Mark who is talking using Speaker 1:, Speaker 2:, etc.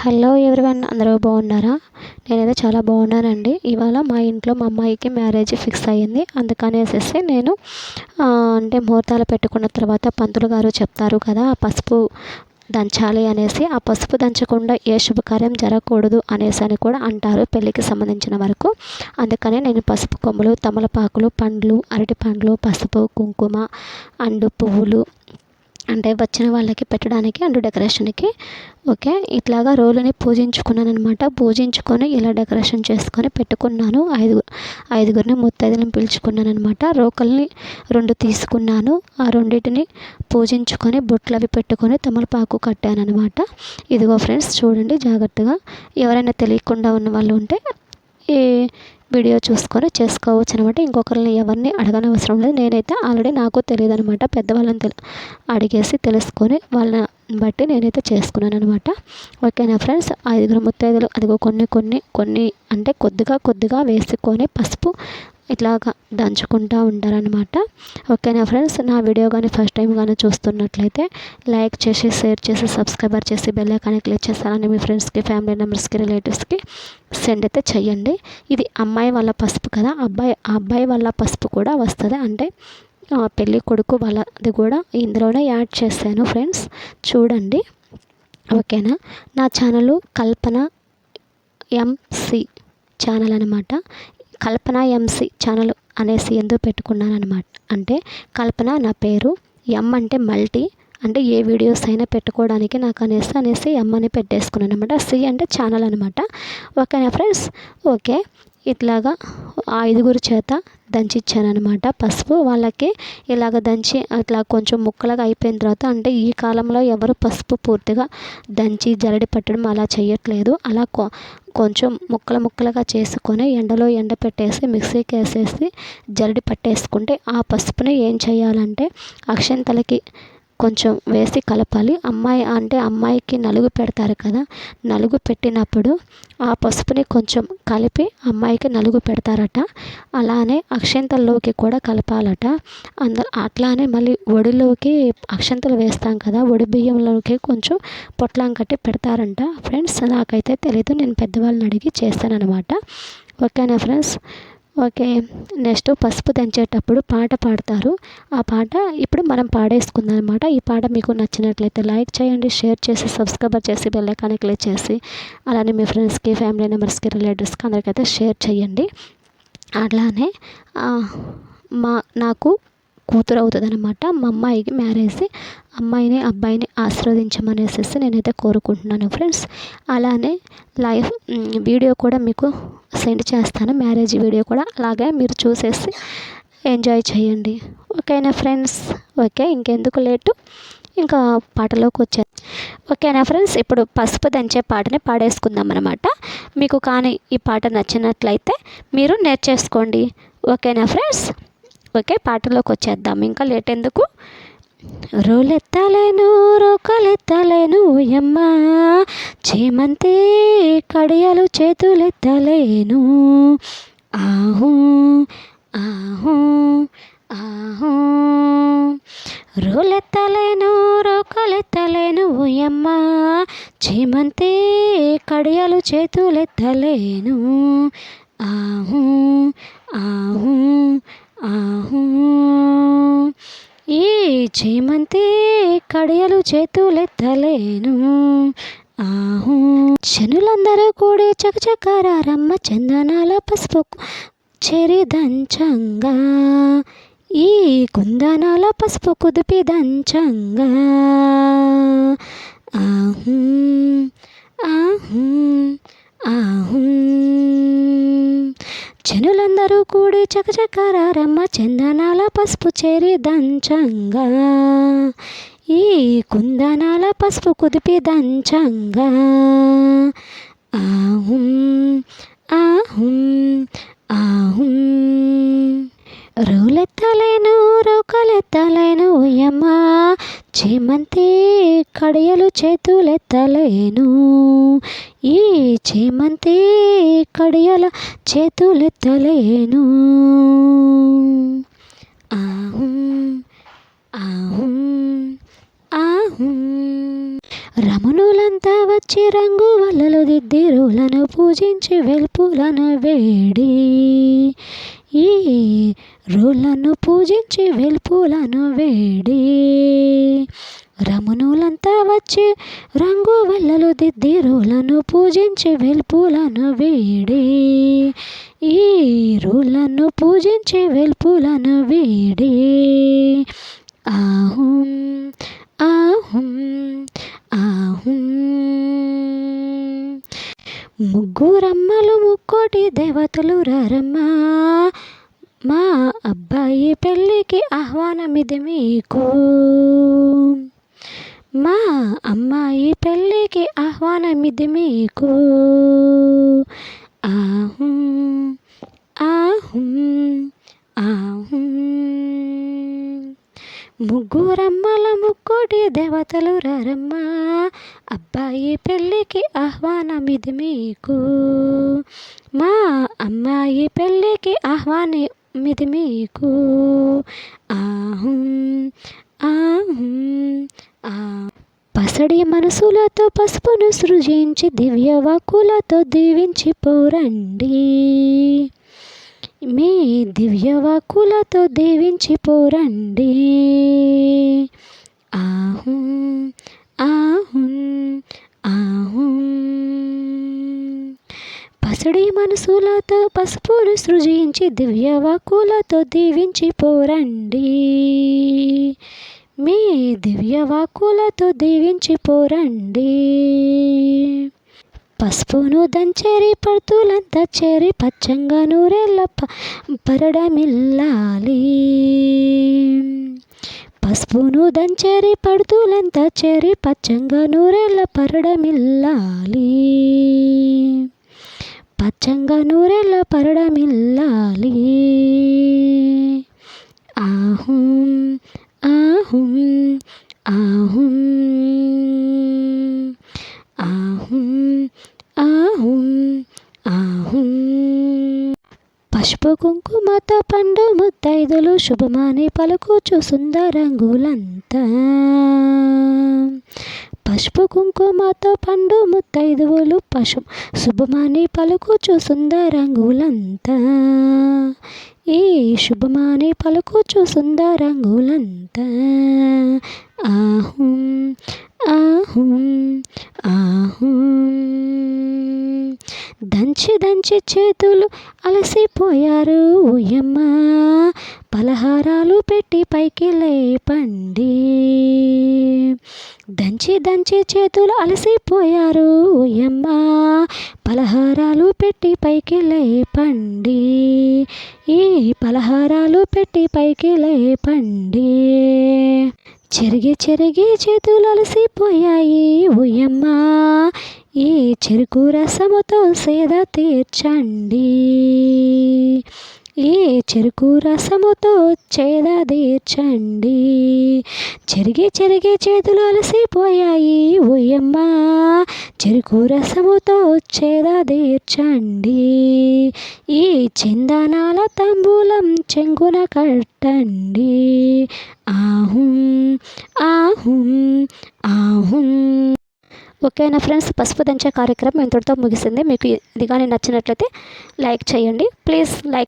Speaker 1: Hello everyone అందరూ బాగున్నారా? నేనైతే చాలా బాగున్నానండి. ఇవాళ మా ఇంట్లో మా అమ్మాయికి మ్యారేజ్ ఫిక్స్ అయ్యింది. అందుకనేసేసి నేను అంటే ముహూర్తాలు పెట్టుకున్న తర్వాత పంతులు గారు చెప్తారు కదా ఆ పసుపు దంచాలి అనేసి. ఆ పసుపు దంచకుండా ఏ శుభకార్యం జరగకూడదు అనేసి అని కూడా అంటారు పెళ్ళికి సంబంధించిన వరకు. అందుకనే నేను పసుపు కొమ్ములు తమలపాకులు పండ్లు అరటి పండ్లు పసుపు కుంకుమ అండు పువ్వులు అంటే వచ్చిన వాళ్ళకి పెట్టడానికి అండ్ డెకరేషన్కి. ఓకే? ఇట్లాగా రోలుని పూజించుకున్నాను అనమాట పూజించుకొని ఇలా డెకరేషన్ చేసుకొని పెట్టుకున్నాను. ఐదు ఐదుగురిని ముత్తైదులను పిలుచుకున్నాను అనమాట రోకల్ని రెండు తీసుకున్నాను. ఆ రెండింటిని పూజించుకొని బొట్లు అవి పెట్టుకొని తమలపాకు కట్టాను అనమాట ఇదిగో ఫ్రెండ్స్ చూడండి జాగ్రత్తగా. ఎవరైనా తెలియకుండా ఉన్న వాళ్ళు ఉంటే ఈ వీడియో చూసుకొని చేసుకోవచ్చు అనమాట ఇంకొకరిని ఎవరిని అడగనవసరం లేదు. నేనైతే ఆల్రెడీ నాకు తెలియదు అనమాట పెద్దవాళ్ళని తెలి అడిగేసి తెలుసుకొని వాళ్ళని బట్టి నేనైతే చేసుకున్నాను అనమాట ఓకేనా ఫ్రెండ్స్? ఐదుగురు ముత్తైదులు. అదిగో కొన్ని కొన్ని కొన్ని అంటే కొద్దిగా కొద్దిగా వేసుకొని పసుపు ఇట్లాగా దంచుకుంటూ ఉంటారనమాట ఓకేనా ఫ్రెండ్స్? నా వీడియో కానీ ఫస్ట్ టైం కానీ చూస్తున్నట్లయితే లైక్ చేసి షేర్ చేసి సబ్స్క్రైబర్ చేసి బెల్ ఐకాన్ క్లిక్ చేస్తారని మీ ఫ్రెండ్స్కి ఫ్యామిలీ మెంబర్స్కి రిలేటివ్స్కి సెండ్ అయితే చెయ్యండి. ఇది అమ్మాయి వాళ్ళ పసుపు కదా అబ్బాయి ఆ అబ్బాయి వాళ్ళ పసుపు కూడా వస్తుంది. అంటే పెళ్ళి కొడుకు వాళ్ళది కూడా ఇందులోనే యాడ్ చేశాను ఫ్రెండ్స్. చూడండి. ఓకేనా? నా ఛానల్ కల్పన ఎంసి ఛానల్ అనమాట కల్పన ఎంసి ఛానల్ అనేసి ఎందుకు పెట్టుకున్నాను అనమాట అంటే కల్పన నా పేరు ఎం అంటే మల్టీ అంటే ఏ వీడియోస్ అయినా పెట్టుకోవడానికి నాకు అనేసి అనేసి ఎం అని పెట్టేసుకున్నాను అనమాట సి అంటే ఛానల్ అనమాట ఓకేనా ఫ్రెండ్స్? ఓకే. ఇట్లాగా ఐదుగురు చేత దంచిచ్చాను అనమాట పసుపు వాళ్ళకి ఇలాగ దంచి అట్లా కొంచెం ముక్కలుగా అయిపోయిన తర్వాత అంటే ఈ కాలంలో ఎవరు పసుపు పూర్తిగా దంచి జరడి పట్టడం అలా చేయట్లేదు అలా కొ కొంచెం ముక్కలు ముక్కలుగా చేసుకొని ఎండలో ఎండ పెట్టేసి మిక్సీకి వేసేసి జరడి పట్టేసుకుంటే ఆ పసుపుని ఏం చేయాలంటే అక్షంతలకి కొంచెం వేసి కలపాలి. అమ్మాయి అంటే అమ్మాయికి నలుగు పెడతారు కదా. నలుగు పెట్టినప్పుడు ఆ పసుపుని కొంచెం కలిపి అమ్మాయికి నలుగు పెడతారట. అలానే అక్షంతల్లోకి కూడా కలపాలట. అంద అట్లానే మళ్ళీ ఒడిలోకి అక్షంతలు వేస్తాం కదా. ఒడి బియ్యంలోకి కొంచెం పొట్లం కట్టి పెడతారంట. ఫ్రెండ్స్ నాకైతే తెలీదు. నేను పెద్దవాళ్ళని అడిగి చేస్తానన్నమాట. ఓకేనా ఫ్రెండ్స్? ఓకే. నెక్స్ట్ పసుపు దంచేటప్పుడు పాట పాడతారు. ఆ పాట ఇప్పుడు మనం పాడేసుకుందాం అనమాట ఈ పాట మీకు నచ్చినట్లయితే లైక్ చేయండి షేర్ చేసి సబ్స్క్రైబర్ చేసి బెల్ ఐకాన్ని క్లిక్ చేసి అలానే మీ ఫ్రెండ్స్కి ఫ్యామిలీ మెంబర్స్కి రిలేటివ్స్కి అందరికైతే షేర్ చేయండి. అలానే మా నాకు కూతురు అవుతుంది అనమాట మా అమ్మాయికి మ్యారేజ్ అమ్మాయిని అబ్బాయిని ఆశీర్వదించమనేసి నేనైతే కోరుకుంటున్నాను ఫ్రెండ్స్. అలానే లైఫ్ వీడియో కూడా మీకు సెండ్ చేస్తాను. మ్యారేజ్ వీడియో కూడా అలాగే మీరు చూసేసి ఎంజాయ్ చేయండి. ఓకేనా ఫ్రెండ్స్? ఓకే ఇంకెందుకు లేటు? ఇంకా పాటలోకి వచ్చే ఓకేనా ఫ్రెండ్స్? ఇప్పుడు పసుపు దంచే పాటని పాడేసుకుందాం అనమాట మీకు కానీ ఈ పాట నచ్చినట్లయితే మీరు నేర్చేసుకోండి. ఓకేనా ఫ్రెండ్స్? ఓకే పాటలోకి వచ్చేద్దాం ఇంకా లేట్ ఎందుకు రోలెత్తలేను రోకలెత్తలేను ఎమ్మ చేమంతి కడియాలు చేతులెత్తలేను. ఆహూ ఆహూ ఆహూ. రోలెత్తలేను రోకలెత్తలేను ఎమ్మ చేమంతి కడియాలు చేతులెత్తలేను. ఆహూ ఆహూ. ఆహు. ఈ చేమంతి కడియలు చేతులెత్తలేను. ఆహు. చనులందరూ కూడి చకచకారమ్మ చందనాల పసుపు చెరి దంచంగా. ఈ కుందనాల పసుపు కుదిపి దంచంగా. ఆహు. ఆహు. ఆహూ. అందరూ కూడి చకచకారమ్మ చందనాల పసుపు చేరి దంచంగా. ఈ కుందనాల పసుపు కుదిపి దంచంగా. ఆహుం ఆహుం ఆహుం. రోలెత్తలేను రోకలెత్తలేను యమ్మ చేమంతి కడియలు చేతులెత్తలేను. ఈ చేమంతి కడియల చేతులెత్తలేను. ఆహు ఆహు ఆహు. రమణులంతా వచ్చి రంగు వల్లలు దిద్దిరులను పూజించి వెల్పులను వేడి. ఈ రోలను పూజించి వెల్పులను వేడి. రమణులంతా వచ్చి రంగు వల్లలు దిద్ది రోలను పూజించి వెల్పులను వేడి. ఈ రోలను పూజించి వెల్పులను వేడి. ఆహుం ఆహుం ఆహుం. ముగ్గురమ్మలు ముక్కోటి దేవతలు రారమ్మా. మా అబ్బాయి పెళ్ళికి ఆహ్వానమిది మీకు. మా అమ్మాయి పెళ్ళికి ఆహ్వానమిది మీకు. ఆహుం ఆహుం ఆహుం. ముగ్గురమ్మల ముక్కుడి దేవతలు రమ్మ అబ్బాయి పెళ్ళికి ఆహ్వానమిది మీకు. మా అమ్మాయి పెళ్ళికి ఆహ్వానం మీకు. ఆహుం ఆహుం ఆ పసడి మనసులతో పసుపును సృజించి దివ్య వాక్కులతో దీవించి పోరండి. మీ దివ్య వాక్కులతో దీవించి పోరండి ఆహుం ఆహుం ఆహుం పసడి మనసులతో పసుపును సృజించి దివ్యవాకులతో దీవించి పోరండి. మీ దివ్యవాకులతో దీవించి పోరండి. పసుపును దంచేరి పడుతులంతా చేరి పచ్చంగా నూరెళ్ళ ప పరడమిల్లాలి. పసుపును దంచేరి పడుతులంతా చేరి పచ్చంగా నూరెళ్ళ పరడమిల్లాలి. స్వచ్ఛంగా నూరెళ్ళ పరడమిల్లాలి. ఆహుం ఆహుం ఆహుం ఆహుం ఆహుం ఆహుం. పసుపు కుంకుమత పండు ముత్తైదులు శుభమాని పలుకూచు సుందరంగులంతా. పసుపు కుంకుమతో పండు ముత్తైదువులు పశు. శుభమాని పలుకుచు సుందరంగులంతా. ఏ శుభమాని పలుకుచు సుందరంగులంతా. ఆహుం ఆహుం ఆహుం. దంచి దంచి చేతులు అలసిపోయారు ఉయ్యమ్మ. పలహారాలు పెట్టి పైకి లేపండి. దంచి దంచి చేతులు అలసిపోయారు. ఉయ్యమ్మ పలహారాలు పెట్టి పైకి లేపండి. ఈ పలహారాలు పెట్టి పైకి లేపండి. చెరిగి చెరిగి చేతులు అలసిపోయాయి. ఉయ్యమ్మ ఈ చెరుకు రసముతో సేద తీర్చండి. ఈ చెరుకు రసముతో చేద తీర్చండి. చెరిగి చెరిగి చేతులు అలసిపోయాయి ఉయ్యమ్మ చెరుకు రసముతో చేద తీర్చండి. ఈ చందనాల తంబూలం చెంగున కట్టండి. ఆహుం ఆహుం ఆహుం. ఓకేనా ఫ్రెండ్స్? పసుపు దంచే కార్యక్రమం ఇంతటితో ముగిసింది. మీకు ఇది కానీ నచ్చినట్లయితే లైక్ చేయండి. Please like